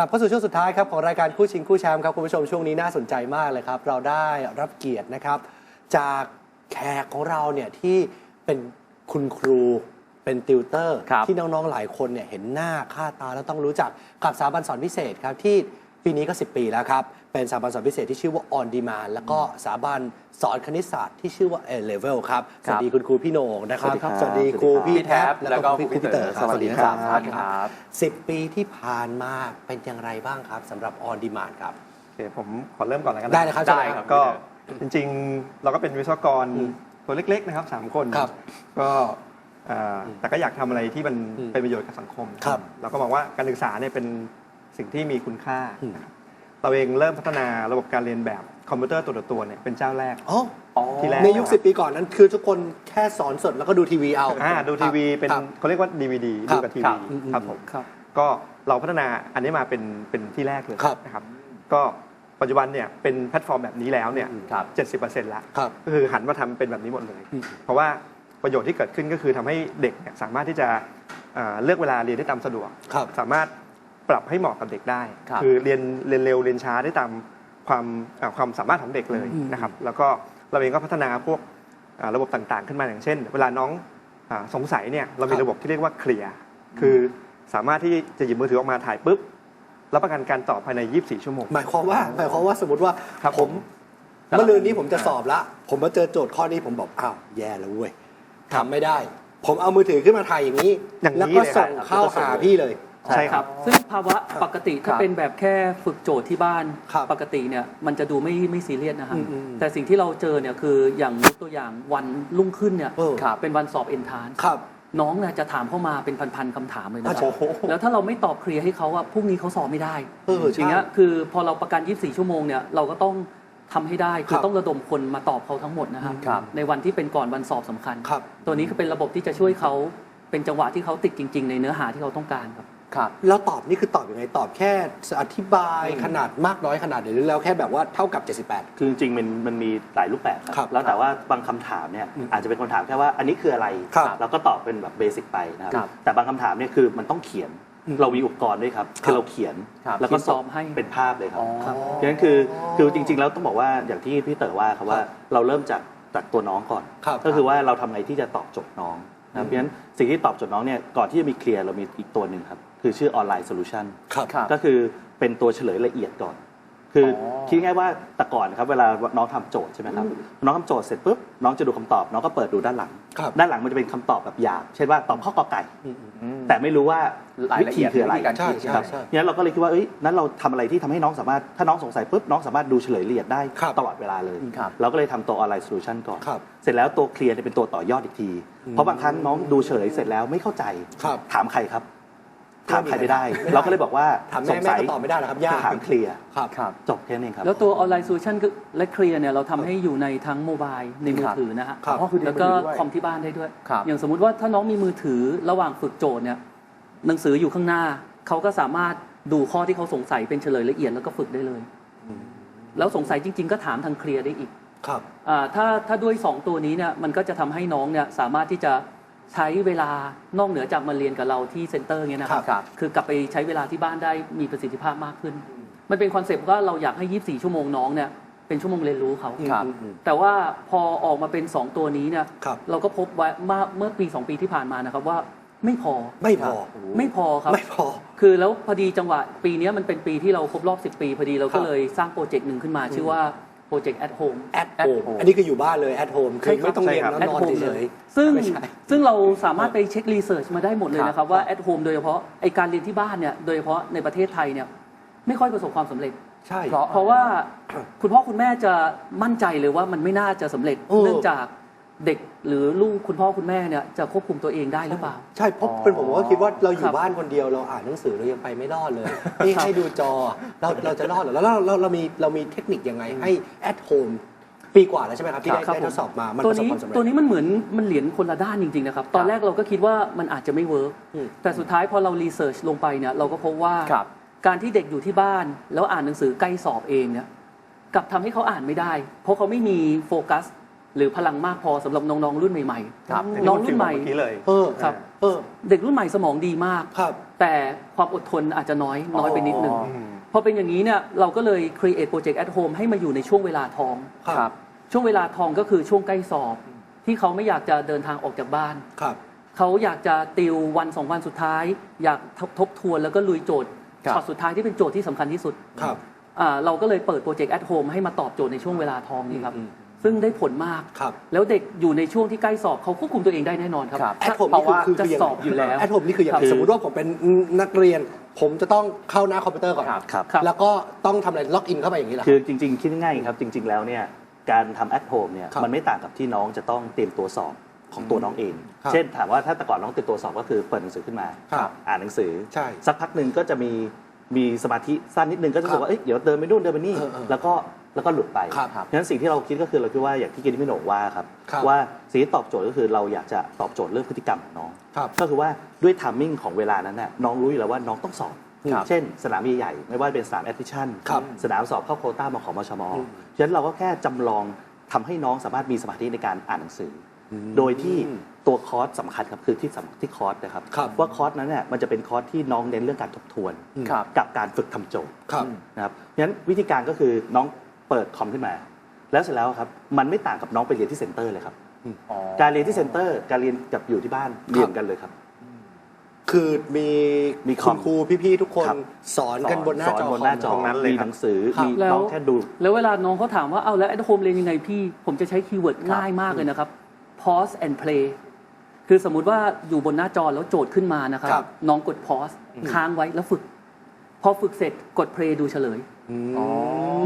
กลับเข้าสู่ช่วงสุดท้ายครับของรายการคู่ชิงคู่แชมป์ครับคุณผู้ชมช่วงนี้น่าสนใจมากเลยครับ เราได้รับเกียรตินะครับ จากแขกของเราเนี่ยที่เป็นคุณครูเป็นติวเตอร์ ครับ ที่น้องๆหลายคนเนี่ยเห็นหน้าค่าตาแล้วต้องรู้จักกับสถาบันสอนพิเศษครับที่ ปีนี้ก็ 10 ปีแล้วครับ เป็นสถาบันสอนพิเศษที่ชื่อว่า On Demand แล้วก็สถาบันสอนคณิตศาสตร์ที่ชื่อว่า A Level ครับสครับวัสดีคุณครูพี่โหน่งนะครับ สวัสดีครับสวัสดีครูพี่พี่แท็แท็บบแล้วก็ครูพี่พี่เต๋เต๋ออสวัสดีคครัรับบท่านครับสิบปีที่ผ่านมาเป็นอย่างไรบ้างครับสำหรับ On Demand ครับโอเคผมขอเริ่มก่อนแล้วกันนะได้เลยครับได้ครับก็จริงๆ เราก็เป็นวิศวกรอืมตัวเล็ก ๆ นะครับสามคนครับก็เอ่ออแต่ก็อยากทำอะไรที่มันอืมเป็นประโยชน์กับสังคมครับเราก็มองว่าการศึกษาเนี่ยเป็น สิ่งที่มีคุณค่าอืมนะครับเราเองเริ่มพัฒนาระบบการเรียนแบบคอมพิวเตอร์ตัวต่อตัวเนี่ยเป็นเจ้าแรก อ๋อที่แรกในยุค 10 ปีก่อนนั้น คือทุกคนแค่สอนสดแล้วก็ดูทีวีเอาอ่าดูทีวีเป็นครับ เขาเรียกว่า DVD ครัดูบกับทีครัวีบอืมครับผม ครับ ก็เราพัฒนาอันนี้มาเป็นเป็นที่แรกเลยครับ นะครับ ก็ปัจจุบันเนี่ยเป็นแพลตฟอร์มแบบนี้แล้วเนี่ยครับ70%แล้วครับ ก็คือหันมาทำเป็นแบบนี้หมดเลย อืม เพราะว่าประโยชน์ที่เกิดขึ้นก็คือทำให้เด็กเนี่ยสามารถที่จะเอ่อเลือกเวลาเรียนได้ตามสะดวก ครับ สามารถ ปรับให้เหมาะกับเด็กได้ครับอเรียนเรียนเร็วเรียนช้าได้ตามความเอ่อความสามารถของเด็กเลยอืม นะครับ แล้วก็เราเองก็พัฒนาพวกอ่าระบบต่างๆ ขึ้นมาอย่างเช่น เวลาน้องอาสงสัยเนี่ยเรามีระบบที่เรียกว่าเคลียร์คือสามารถที่จะหยิบมือถือออกมาถ่ายปุ๊บรับประกันการตอบภายใน 24 ชั่วโมง หมายความว่าหมายความว่าสมมติว่าครับผมผมเมื่อลืนนี้ผมจะสอบละ ผมมาเจอโจทย์ข้อนี้ผมบอกอ้าวแย่แล้วเว้ยทำไม่ได้ ผมเอามือถือขึ้นมาถ่ายอย่างนี้ อย่างนี้แล้วก็เลยส่งครับเข้าหาพี่เลย ใช่ครับ ซึ่งภาวะปกติถ้าครับเป็นแบบแค่ฝึกโจทย์ที่บ้านครับปกติเนี่ยมันจะดูไม่ไม่ซีเรียสนะครับอืมอืมแต่สิ่งที่เราเจอเนี่ยคืออย่างยกตัวอย่างวันรุ่งขึ้นเนี่ยเออครับเป็นวันสอบเอนทานครับน้องเนี่ยจะถามเข้ามาเป็นพันๆคำถามเลยนะคโอ้รับโหแล้วถ้าเราไม่ตอบเคลียร์ให้เขาอะพรุ่งนี้เขาสอบไม่ได้เอออใช่ย่างเงี้ยคือพอเราประกัน 24 ชั่วโมงเนี่ยเราก็ต้องทำให้ได้คืครัอบต้องระดมคนมาตอบเขาทั้งหมดนะครับครับในวันที่เป็นก่อนวันสอบสำคัญครับตัวนี้คือเป็นระบบที่จะช่วยเขาเป็นจังหวะที่เขาติดจริง ๆ ในเนื้อหาที่เขาต้องการครับ ครับแล้วตอบนี่คือตอบยังไงตอบแค่อธิบายขนาดมากน้อยขนาดไหนหรือแล้วแค่แบบว่าเท่ากับ 78 คือจริงๆมันมันมีหลายรูปแบบครับแล้วแต่ว่าบางคำถามเนี่ยอืมอาจจะเป็นคำถามแค่ว่าอันนี้คืออะไรครับเราก็ตอบเป็นแบบเบสิกไปนะคครัรับแต่บางคำถามเนี่ยคือมันต้องเขียนอืมเรามีอุปกรณ์ด้วยครับครับคือเราเขียนครับแล้วก็ที่ซ้อมให้เป็นภาพเลยครับอ๋อครับเพราะฉะนั้นคือคือจริง ๆ แล้วต้องบอกว่าอย่างที่พี่เต๋อว่าครับว่าเราเริ่มจากจากตัวน้องก่อน ครับก็คือว่าเราทำไงที่จะตอบโจทย์น้องนะครับเพราะฉะนั้น สิ่งที่ตอบโจทย์น้องเนี่ยก่อนที่จะมีเคลียร์เรามีอีกตัวหนึ่งครับ คือชื่อออนไลน์โซลูชันครับครับ ก็คือเป็นตัวเฉลยละเอียดก่อน คือออคิดง่ายๆว่าแต่ก่อนนะครับเวลาน้องทำโจทย์ใช่ไหมครับน้องทำโจทย์เสร็จปุ๊บน้องจะดูคำตอบ น้องก็เปิดดูด้านหลังครับ ด้านหลังมันจะเป็นคำตอบแบบหยาบเช่นว่าตอบข้อกอไก่อืมอืมอืมแต่ไม่รู้ว่ารายวิละธีเอียดคืออะไรวิธีการใช่คิดใช่ครับใช่งั้นเราก็เลยคิดว่าเอ้ยนั้นเราทำอะไรที่ทำให้น้องสามารถถ้าน้องสงสัยปุ๊บน้องสามารถดูเฉลยละเอียดได้ครับตลอดเวลาเลยครับเราก็เลยทำตัวออนไลน์โซลูชันก่อนครับเสร็จแล้วตัวเคลียร์เนี่ยเป็นตัวต่อยอดอีกทีอืมเพราะบางครั้งน้องดูเฉลยเสร็จแล้วไม่เข้าใจครับถามใครครับ ถามใครไม่ได้ไม่ได้ เราก็เลยบอกว่าถามสแม่งแม่สัยก็ตอบไม่ได้หรอกครับยากถามเคลียร์ครับครับ จบแค่นี้ครับ แล้วตัวออนไลน์โซลูชันและเคลียร์เนี่ยเราทำให้อยู่ในทั้งโมบายในมือครับถือนะฮะครับอ๋อคือแล้วก็ในมือถือด้วยคอมที่บ้านได้ด้วย ครับ อย่างสมมุติว่าถ้าน้องมีมือถือระหว่างฝึกโจทย์เนี่ยหนังสืออยู่ข้างหน้า เขาก็สามารถดูข้อที่เขาสงสัยเป็นเฉลยละเอียดแล้วก็ฝึกได้เลย แล้วสงสัยจริง ๆ ก็ถามทางเคลียร์ได้อีก ครับ อ่าถ้าถ้าด้วย 2 ตัวนี้เนี่ยมันก็จะทำให้น้องเนี่ยสามารถที่จะ ใช้เวลานอกเหนือจากมาเรียนกับเราที่เซ็นเตอร์เงี้ยนะครับครับ คือกลับไปใช้เวลาที่บ้านได้มีประสิทธิภาพมากขึ้น มันเป็นคอนเซปต์ว่าเราอยากให้ 24 ชั่วโมงน้องเนี่ยเป็นชั่วโมงเรียนรู้เขาครับอืมอืมแต่ว่าพอออกมาเป็น 2 ตัวนี้เนี่ยครับ เราก็พบว่าเมื่อเมื่อปี 2 ปีที่ผ่านมานะครับว่าไม่พอ ไม่พอ ไม่พอครับ ไม่พอ คือแล้วพอดีจังหวะปีเนี้ยมันเป็นปีที่เราครบรอบ 10 ปี พอดีเราครัก็บเลยสร้างโปรเจกต์หนึ่งขึ้นมา ชื่อว่า โปรเจกต์ at home at at home home อันนี้คืออยู่บ้านเลย at home คือไม่ต้องเรียนใช่ครับแล้วนอน at home เฉเลยยซึ่งไม่ใช่ซึ่งเราสามารถไปเช็ครีเสิร์ชมาได้หมดเลยครับนะครับ ว่า at home โดยเฉพาะไอการเรียนที่บ้านเนี่ยโดยเฉพาะในประเทศไทยเนี่ยไม่ค่อยประสบความสำเร็จๆใช่เพราะเพราะว่าคุณพ่อคุณแม่จะมั่นใจเลยว่ามันไม่น่าจะสำเร็จเออเนื่องจาก เด็กหรือลูกคุณพ่อคุณแม่เนี่ยจะควบคุมตัวเองได้หรือเปล่า ใช่เพราะอ๋อเป็นผมก็คิดว่าเราอครัยู่บบ้านคนเดียวเราอ่านหนังสือเรายังไปไม่รอดเลยนี่ให้ดูจอเราเราจะรอดเหรอแล้วเราเราเรามีเรามีเทคนิคยังไงให้ at home ปีกว่าแล้วใช่ไหมครับที่ได้ครับได้ทดสอบมามันตัวประสบนี้ความสำเร็จ ตัวนี้มันเหมือนมันเหรียญคนละด้านจริงๆนะครับ ตอนแรกเราก็คิดว่ามันอาจจะไม่เวิร์กอืม แต่สุดท้ายพอเรารีเสิร์ชลงไปเนี่ยเราก็พบว่า ครับ การที่เด็กอยู่ที่บ้านแล้วอ่านหนังสือใกล้สอบเองเนี่ยกลับทำให้เขาอ่านไม่ได้ เพราะเขาไม่มีโฟกัส หรือพลังมากพอสำหรับน้องๆรุ่นใหม่ครับๆน้องรุ่นใหม่เมื่อกี้เลยเออครับเออเด็กรุ่นใหม่สมองดีมากครับแต่ความอดทนอาจจะน้อยน้อยไปนิดนึงอ๋อพอเป็นอย่างนี้เนี่ยเราก็เลย create project at home ให้มาอยู่ในช่วงเวลาทองครับช่วงเวลาทองก็คือช่วงใกล้สอบ ที่เขาไม่อยากจะเดินทางออกจากบ้านครับเขาอยากจะติววันสองวันสุดท้าย อยากทบทบทวนแล้วก็ลุยโจทย์ครับช็อตสุดท้ายที่เป็นโจทย์ที่สำคัญที่สุดครับอ่าเราก็เลยเปิดโปรเจกต์ at home ให้มาตอบโจทย์ในช่วงเวลาทองนี้ครับอืม ซึ่งได้ผลมากครับ แล้วเด็กอยู่ในช่วงที่ใกล้สอบเขาควบคุมตัวเองได้แน่นอนครับครับแอดผมเพราะว่าคือจะคือยังสไงอบอยู่แล้ว แอดผมนี่คืออย่างไรครับสมมติว่าผมเป็นนักเรียน ผมจะต้องเข้าหน้าคอมพิวเตอร์ก่อนครับครับ ครับ แล้วก็ต้องทำอะไรล็อกอินเข้าไปอย่างนี้เหรอ คือจริงๆ คิดง่ายๆครับจริง ๆ แล้วเนี่ยการทำ at home เนี่ยครับมันไม่ต่างกับที่น้องจะต้องเตรียมตัวสอบของตัวน้องเอง ครับเช่นถามว่าถ้าแต่ก่อนน้องเตรียมตัวสอบก็คือเปิดหนังสือขึ้นมา ครับอ่านหนังสือ ใช่สักพักหนึ่งก็จะมีมีสมาธิสั้นนิดนึงก็จะรู้สึกว่าเอ้ยเดี๋ยวเดินไปนู่นเดินไปนี่ เออเออแล้วก็ แล้วก็หลุดไปครับฉะนั้นสิ่งที่เราคิดก็คือเราคิดว่าอย่างที่กินไม่โหนกว่าครับ ครับ ว่าสิ่งที่ตอบโจทย์ก็คือเราอยากจะตอบโจทย์เรื่องพฤติกรรมของน้อง ครับ ก็คือว่าด้วยทัมมิ่งของเวลานั้นน่ะน้องรู้อยู่แล้วว่าน้องต้องสอบ ครับเช่น สนามใหญ่ๆไม่ว่าเป็นสนามแอดมิชชั่นครับสนามสอบเข้าโควต้ามขมชมอืมฉะนั้นเราก็แค่จำลองทำให้น้องสามารถมีสมาธิในการอ่านหนังสืออโดยที่ตัวคอร์สสำคัญครับคือที่สำที่คอร์สนะครับครับว่าคอร์สนั้นเนี่ยมันจะเป็นคอร์สที่น้องเน้นเรื่องการทบทวน ครับ กับการฝึกทำโจทย์ครับ นะครับงั้นวิธีการก็คือน้อง เปิดคอมขึ้นมา แล้วเสร็จแล้วครับมันไม่ต่างกับน้องไปเรียนที่เซ็นเตอร์เลยครับอ๋อการเรียนที่เซ็นเตอร์ การเรียนกับอยู่ที่บ้านเรียนกันเลยครับ คือมีมีคคุอณมครูพี่ๆทุกคนครับสอนกันบนหน้าสอนจอบนหน้าจอตรงนั้นเลยมีครับหนังสือครับมีแล้วน้องแค่ดู แล้วเวลาน้องเขาถามว่าเอาแล้ว at home เรียนยังไงพี่ ผมจะใช้คีย์เวิร์ดง่ายมากเลยนะครับ pause and play คือสมมุติว่าอยู่บนหน้าจอแล้วโจทย์ขึ้นมานะครับครับน้องกด pause ค้างไว้แล้วฝึก พอฝึกเสร็จกด play ดูเฉลย อ๋อ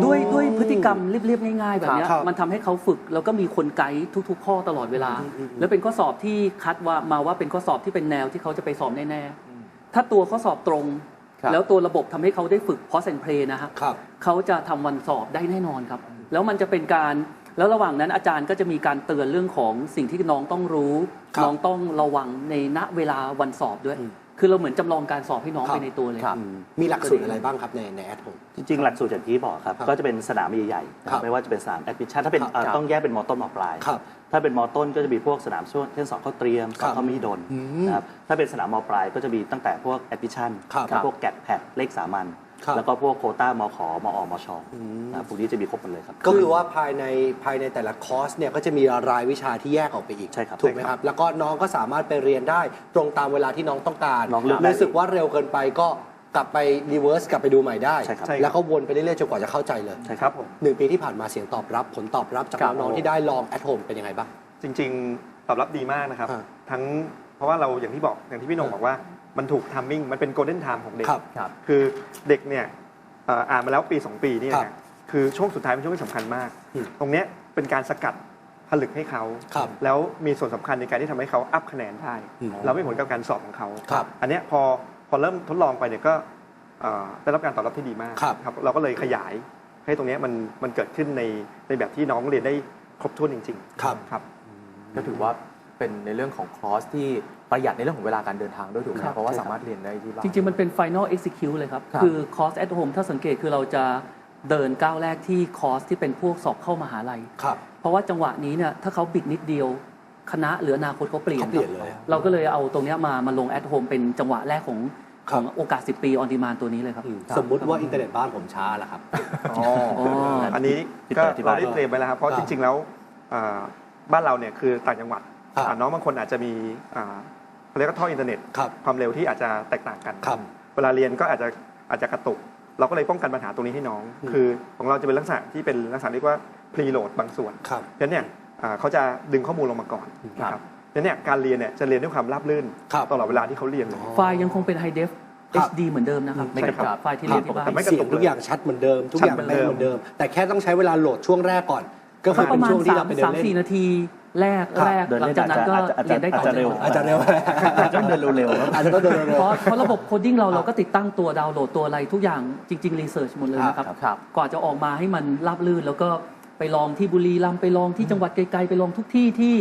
ด้วยด้วยพฤติกรรมเรียบๆง่ายๆ แบบเนี้ยครับมันทำให้เขาฝึกแล้วก็มีคนไกด์ทุก ๆ ข้อตลอดเวลา แล้วเป็นข้อสอบที่คัดว่ามาว่าเป็นข้อสอบที่เป็นแนวที่เขาจะไปสอบแน่ๆถ้าตัวข้อสอบตรง ครับ แล้วตัวระบบทำให้เขาได้ฝึก pause and play นะฮะ ครับ เขาจะทำวันสอบได้แน่นอนครับ แล้วมันจะเป็นการแล้วระหว่างนั้นอาจารย์ก็จะมีการเตือนเรื่องของสิ่งที่น้องต้องรู้ ครับน้องต้องระวังในณเวลาวันสอบด้วย อืม คือเราเหมือนจำลองการสอบให้น้องครับ ไปในตัวเลย ครับ มีหลักสูตรอะไรบ้างครับในในแอดผม จริงๆ หลักสูตรอย่างที่บอกครับ ครับก็จะเป็นสนามใหญ่ๆนะคครัรับบไม่ว่าจะเป็นสนามแอดมิชชั่นถ้าเป็นครับเอ่อครับต้องแยกเป็นมอต้นมอปลาย ครับถ้าเป็นมอต้นก็จะมีพวกสนามช่วงเช่นสอบเข้าเตรียมสอบเข้ามิดลอืมนะครับถ้าเป็นสนามมอปลายก็จะมีตั้งแต่พวกแอดมิชชั่นครับพวกแกดแพดเลขสามัญ ครับแล้วก็พวกโควต้ามขมอมชอืมนะครับพวกนี้จะมีครบหมดเลยครับ ก็คือว่าภายในภายในแต่ละคอร์สเนี่ยก็จะมีรายวิชาที่แยกออกไปอีกใช่ครับถูกไหมครับ แล้วก็น้องก็สามารถไปเรียนได้ตรงตามเวลาที่น้องต้องการน้องเลือกได้ รู้สึกว่าเร็วเกินไปก็กลับไปรีเวิร์สกลับไปดูใหม่ได้ ใช่ครับใช่ครับแล้วก็วนไปเรื่อยๆจนกว่าจะเข้าใจเลยใช่คครัรับบผม หนึ่งปีที่ผ่านมาเสียงตอบรับ ผลตอบรับจากครับ น้องๆที่ได้ลองแอ h โฮมเป็นยังไงบ้าง จริง ๆ ตอบรับดีมากนะครับอ่าทั้งเพราะว่าเราอย่างที่บอกอย่างที่พี่หนงบอกว่า มันถูกทัมมิ่งมันเป็นโกลเด้นไทม์ของเด็กครับครับ คือเด็กเนี่ยเอ่ออ่านมาแล้วปี 2 ปีนี่ครับนะคือช่วงสุดท้ายเป็นช่วงที่สำคัญมาก อืมตรงเนี้ยเป็นการสกัดผลึกให้เขา ครับแล้วมีส่วนสำคัญในการที่ทำให้เขาอัพคะแนนได้ อืมแล้วไม่ผลกับการสอบของเขา ครับอันเนี้ยพอพอเริ่มทดลองไปเนี่ยก็เอ่อได้รับการตอบรับที่ดีมากครับครับเราก็เลยขยายให้ตรงเนี้ยมันมันเกิดขึ้นในในแบบที่น้องเรียนได้ครบถ้วนจริงครับๆครับ ก็ถือว่า เป็นในเรื่องของคอร์สที่ประหยัดในเรื่องของเวลาการเดินทางด้วยถูกไหมครับเพราะว่าสามารถเรียนได้ที่บ้าน จริง ๆ มันเป็น final execute เลยครับครับคือ course at home ถ้าสังเกตคือเราจะเดินก้าวแรกที่คอร์สที่เป็นพวกสอบเข้ามหาลัย ครับ เพราะว่าจังหวะนี้เนี่ยถ้าเขาบิดนิดเดียวคณะหรืออนาคตเขาเปลี่ยนเขาเปลี่ยนครับเลย เราก็เลยเอาตรงเนี้ยมามาลง at home เป็นจังหวะแรกของคขรับ องโอกาส 10 ปี on demand ตัวนี้เลยครับ สมมุติว่าอินเทอร์เน็ตบ้านผมช้าล่ะครับ อ๋ออ๋อ อันนี้ที่ก็เปิดที่บ้าเรานได้เตรียมไว้แล้วครับ เพราะครัจบริง ๆ แล้วอ่าบ้านเราเนี่ยคือต่างจังหวัดครับ อ่า น้องบางคนอาจจะมีอ่าเขาเรียกว่าท่ออินเทอร์เน็ต ครับ ความเร็วที่อาจจะแตกต่างกัน ครับ เวลาเรียนก็อาจจะอาจจะกระตุก เราก็เลยป้องกันปัญหาตรงนี้ให้น้อง อืม คือของเราจะเป็นลักษณะที่เป็นลักษณะเรียกว่าพรีโหลดบางส่วน ครับฉะนั้นเนี่ยอ่าเขาจะดึงข้อมูลลงมาก่อนครับ นะครับฉะนั้นเนี่ยการเรียนเนี่ยจะเรียนด้วยความราบรื่นครับตลอดเวลาที่เขาเรียนเลย ไฟล์ยังคงเป็น high def ครับ HD เหมือนเดิมนะครับไม่กระตุกไฟล์ที่เรียนที่บ้าน แต่ไม่กระเสียตุงกทุกอย่างชัดเหมือนเดิม ทุกอย่างชัดเหมือนเป๊ะเดิม เหมือนเดิม แต่แค่ต้องใช้เวลาโหลดช่วงแรกก่อน ก็คือปเป็ระนมาณช่วงที่สาเรามไปเดิสานมเล่นสี่นาทีแรกครับแรกเดินหลัเล่งนจากนั้นก็อาจจะเรียนได้ต่ออาจจะเร็วอาจจะเร็วอาจจะต้องเดินเร็วๆครับ อาจจะต้องเดินเร็ว เพราะเพราะระบบโคดดิ้งเราเราก็ติดตั้งตัวดาวน์โหลดตัวอะไรทุกอย่างจริงๆรีเสิร์ชหมดเลยนะครับครับ ก่อนจะออกมาให้มันราบลื่นแล้วก็ไปลองที่บุรีรัมย์ไปลองที่จังหวัดไกลๆไปลองทุกที่ที่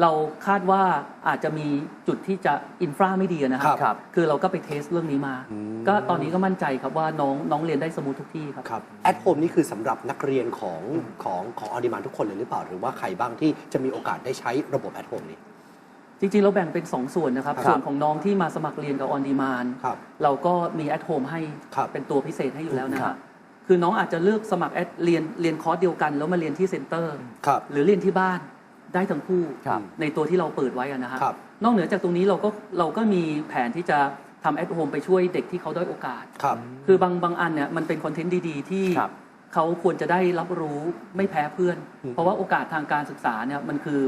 เราคาดว่าอาจจะมีจุดที่จะอินฟราไม่ดีนะคครัรับครับ คือเราก็ไปเทสเรื่องนี้มาอืมก็ตอนนี้ก็มั่นใจครับว่าน้องน้องเรียนได้สมูททุกที่ครับ ครับแอดโฮมนี่คือสำหรับนักเรียนของของของออดิมานทุกคนเลยหรือเปล่า หรือว่าใครบ้างที่จะมีโอกาสได้ใช้ระบบแอดโฮมนี้ จริงๆ เราแบ่งเป็น 2 ส่วนนะครับ ครับส่วนของน้องที่มาสมัครเรียนกับออนดีมานครับเราก็มีแอดโฮมให้ครับเป็นตัวพิเศษให้อยู่แล้วนะคครัรับบ คือน้องอาจจะเลือกสมัครแอดเรียนเรียนคอร์สเดียวกัน แล้วมาเรียนที่เซ็นเตอร์ ครับ หรือเรียนที่บ้าน ได้ทั้งคู่ครับในตัวที่เราเปิดไว้อะนะฮะครับนอกเหนือจากตรงนี้เราก็เราก็มีแผนที่จะทำแอดโฮมไปช่วยเด็กที่เขาด้อยโอกาสครับคือบางบางอันเนี่ยมันเป็นคอนเทนต์ดีๆ ที่ครับเขาควรจะได้รับรู้ไม่แพ้เพื่อนอืมเพราะว่าโอกาสทางการศึกษาเนี่ยมันคือ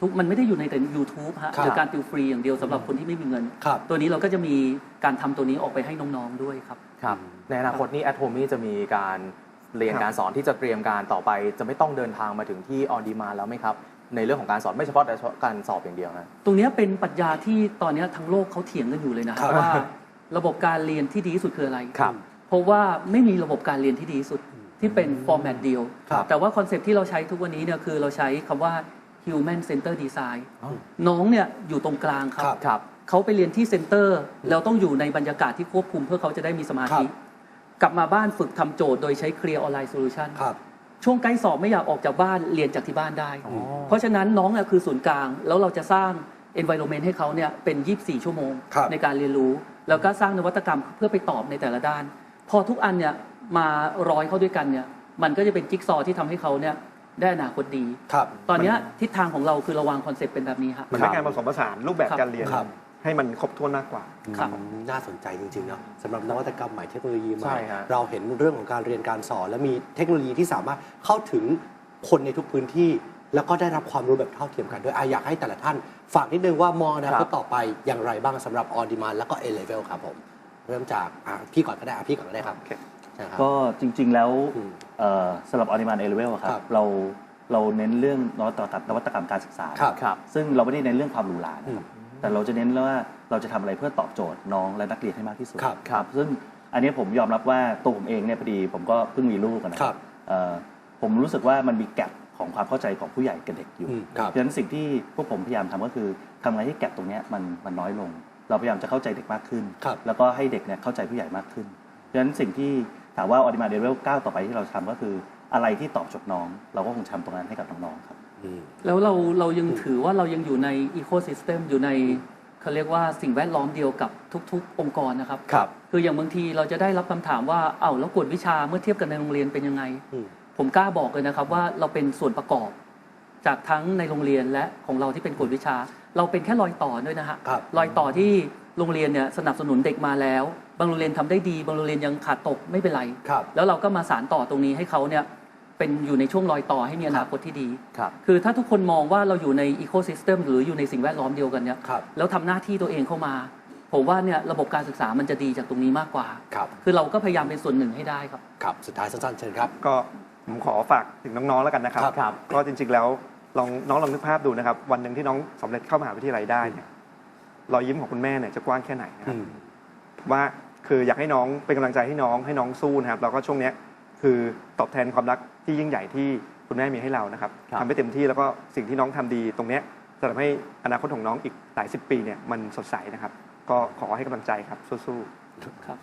ทุกมันไม่ได้อยู่ในแต่ YouTube ฮะครับหรือการติวฟรีอย่างเดียวสำหรับคนที่ไม่มีเงินครับตัวนี้เราก็จะมีการทำตัวนี้ออกไปให้น้องๆด้วยครับครับในอนาคตนี้แอ o โ e นี่จะมีการเรียนครับการสอนที่จะเตรียมการต่อไป จะไม่ต้องเดินทางมาถึงที่ออนดีมาแล้วไหมครับ ในเรื่องของการสอนไม่เฉพาะแต่การสอบอย่างเดียวนะ ตรงเนี้ยเป็นปรัชญาที่ตอนเนี้ยทั้งโลกเขาเถียงกันอยู่เลยนะคครัรับบว่า ระบบการเรียนที่ดีที่สุดคืออะไร ครับเพราะว่าไม่มีระบบการเรียนที่ดีที่สุดที่เป็นฟอร์แมตเดียว ครับแต่ว่าคอนเซปต์ที่เราใช้ทุกวันนี้เนี่ยคือเราใช้คำว่า human center design อ๋อน้องเนี่ยอยู่ตรงกลางครัครับบครับ เขาไปเรียนที่เซ็นเตอร์แล้วต้องอยู่ในบรรยากาศที่ควบคุมเพื่อเขาจะได้มีสมาธิ ครับกลับมาบ้านฝึกทำโจทย์โดยใช้ Clear Online Solution ครับ ช่วงใกล้สอบไม่อยากออกจากบ้านเรียนจากที่บ้านได้อ๋อเพราะฉะนั้นน้องเนี่ยคือศูนย์กลาง แล้วเราจะสร้าง environment ให้เขาเนี่ยเป็น 24 ชั่วโมง ครับ ในการเรียนรู้ แล้วก็สร้างนวัตกรรมเพื่อไปตอบในแต่ละด้าน พอทุกอันเนี่ยมาร้อยเข้าด้วยกันเนี่ยมันก็จะเป็นจิ๊กซอว์ที่ทำให้เขาเนี่ยได้อนาคตดี ครับ ตอนเนี้ยทิศทางของเราคือเระวางคอนเซปต์เป็นแบบนี้ครับมันเป็นการผสมผสานรูปแบบครับ การเรียน ครับ ให้มันครบถ้วนมากกว่า ครับอืมน่าสนใจจริงๆเนาะสำหรับนวัตกรรมใหม่เทคโนโลยีใหใช่ม่ฮะ เราเห็นเรื่องของการเรียนการสอน และมีเทคโนโลยีที่สามารถเข้าถึงคนในทุกพื้นที่ แล้วก็ได้รับความรู้แบบเท่าเทียมกันด้วยอะอยากให้แต่ละท่าน ฝากนิดนึงว่ามองอนาคตต่อไปอย่างไรบ้างสำหรับ On Demand แล้วก็ A Level ครับผม เริ่มจากอะพี่ก่อนก็ได้อะพี่ก่อนก็ได้ครับโอเค ใช่ครับ ก็จริงๆแล้วอืมเอ่อสำหรับออนิมานเอเลเวลคครัรับบเราเราเน้นเรื่องนวัตกรรมนวัตกรรมการศึกษา ครับ ครับ ซึ่งเราไม่ได้เน้นเรื่องความหรูหรานะครับอืม แต่เราจะเน้นว่าเราจะทำอะไรเพื่อตอบโจทย์น้องและนักเรียนให้มากที่สุดครับครับซึ่งอันนี้ผมยอมรับว่าตัวผมเองเนี่ยพอดีผมก็เพิ่งมีลูกอะนะคครัรับบเอ่อผมรู้สึกว่ามันมีแกลบของความเข้าใจของผู้ใหญ่กับเด็กอยู่ อืมครับ เพราะฉะนั้นสิ่งที่พวกผมพยายามทำก็คือทำไงให้แกลบตรงเนี้ยมันมันน้อยลง เราพยายามจะเข้าใจเด็กมากขึ้น ครับ แล้วก็ให้เด็กเนี่ยเข้าใจผู้ใหญ่มากขึ้น เพราะฉะนั้นสิ่งที่ถามว่าออดิมาเดเวลก้าวต่อไปที่เราทำก็คืออะไรที่ตอบโจทย์น้อง เราก็คงทำตรงนั้นให้กับน้องๆครับอืม แล้วเราเรายังถือว่าเรายังอยู่ในอีโค y ิสเต็มอยู่ในเขาเรียกว่าสิ่งแวดล้อมเดียวกับทุก ๆ องค์กรนะครับ ครับ คืออย่างบางทีเราจะได้รับคำถามว่าเอ้าแล้วกวดวิชาเมื่อเทียบกันในโรงเรียนเป็นยังไง อืม ผมกล้าบอกเลยนะครับว่าเราเป็นส่วนประกอบ จากทั้งในโรงเรียนและของเราที่เป็นกวดวิชา เราเป็นแค่รอยต่อด้วยนะฮะครับ รอยต่อที่โรงเรียนเนี่ยสนับสนุนเด็กมาแล้ว บางโรงเรียนทำได้ดี บางโรงเรียนยังขาดตกไม่เป็นไร ครับ แล้วเราก็มาสารต่อตรงนี้ให้เขาเนี่ย เป็นอยู่ในช่วงรอยต่อให้มีอนาคตที่ดี ครับ คือถ้าทุกคนมองว่าเราอยู่ในอีโค y ิสเต็มหรืออยู่ในสิ่งแวดล้อมเดียวกันเนี่ย ครับแล้วทำหน้าที่ตัวเองเข้ามา ผมว่าเนี่ยระบบการศึกษามันจะดีจากตรงนี้มากกว่า ครับ คือเราก็พยายามเป็นส่วนหนึ่งให้ได้ครับ ครับ สุดท้ายสั้นๆเชิญครับ ก็ผมขอฝากถึงน้องๆแล้วกันนะครับ ครับครับ ก็จริงๆแล้วลองน้องลองนึกภาพดูนะครับ วันหนึ่งที่น้องสำเร็จเข้ามหาวิทยาลัยได้เนี่ยรอยยิ้มของคุณแม่เนี่ยจะกว้างแค่ไหนนะครับอืมว่าคืออยากให้น้องเป็นกำลังใจให้น้องให้น้องสู้นะครับแล้วก็ช่วงเนี้ย คือตอบแทนความรักที่ยิ่งใหญ่ที่คุณแม่มีให้เรานะครับครับ ทำให้เต็มที่แล้วก็สิ่งที่น้องทำดีตรงเนี้ยจะทำให้อนาคตของน้องอีกหลายสิบปีเนี่ยมันสดใสนะครับ ก็ขอให้กำลังใจครับสู้ๆ ครับ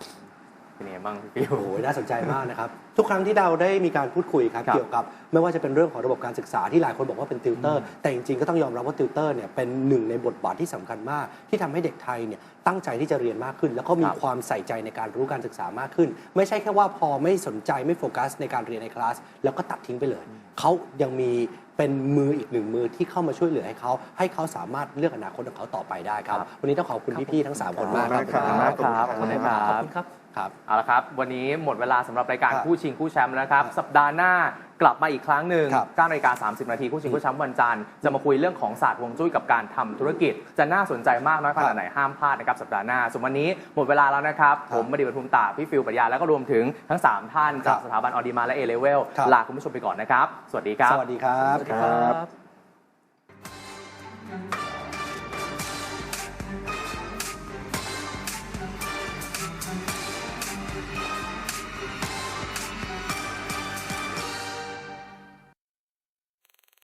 เป็นยังไงบ้างพี่ฟิวโอ้โหน่าสนใจมากนะครับ ทุกครั้งที่เราได้มีการพูดคุยครับครับ เกี่ยวกับไม่ว่าจะเป็นเรื่องของระบบการศึกษาที่หลายคนบอกว่าเป็นติวเตอร์ แต่จริงๆก็ต้องยอมรับว่าติวเตอร์เนี่ยเป็นหนึ่งในบทบาทที่สำคัญมาก ที่ทำให้เด็กไทยเนี่ยตั้งใจที่จะเรียนมากขึ้น แล้วก็มีครับความใส่ใจในการรู้การศึกษามากขึ้น ไม่ใช่แค่ว่าพอไม่สนใจไม่โฟกัสในการเรียนในคลาสแล้วก็ตัดทิ้งไปเลยเขายังมีเป็นมืออีกหนึ่งมือที่เข้ามาช่วยเหลือให้เขาให้เขาสามารถเลือกอนาคตของเขาต่อไปได้ครับครับวันนี้ต้องขอบคุณพี่ๆทั้งสามคนมากขอบคุณมากครับขอบคุณครับขอบคุณครับขอบคุณครับ ครับเอาละครับ วันนี้หมดเวลาสำหรับรายการครับคู่ชิงคู่แชมป์แล้วนะครับ สัปดาห์หน้ากลับมาอีกครั้งหนึ่งครับ9นาฬิกา30 นาทีคู่ชิงคู่แชมป์วันจันทร์จะมาคุยเรื่องของศาสตร์ฮวงจุ้ยกับการทำธุรกิจ จะน่าสนใจมากน้อยขนาดไหนห้ามพลาดนะครับสัปดาห์หน้าส่วนวันนี้หมดเวลาแล้วนะครับผมมดีบัตภูมิตาพี่ฟิวปรัญญาแล้วก็รวมถึงทั้ง3ท่านจากครับสถาบันออดีมาและเอเลเวลครับ ลาคุณผู้ชมไปก่อนนะครับสวัสดีครับ สวัสดีครับสวัสดีครับ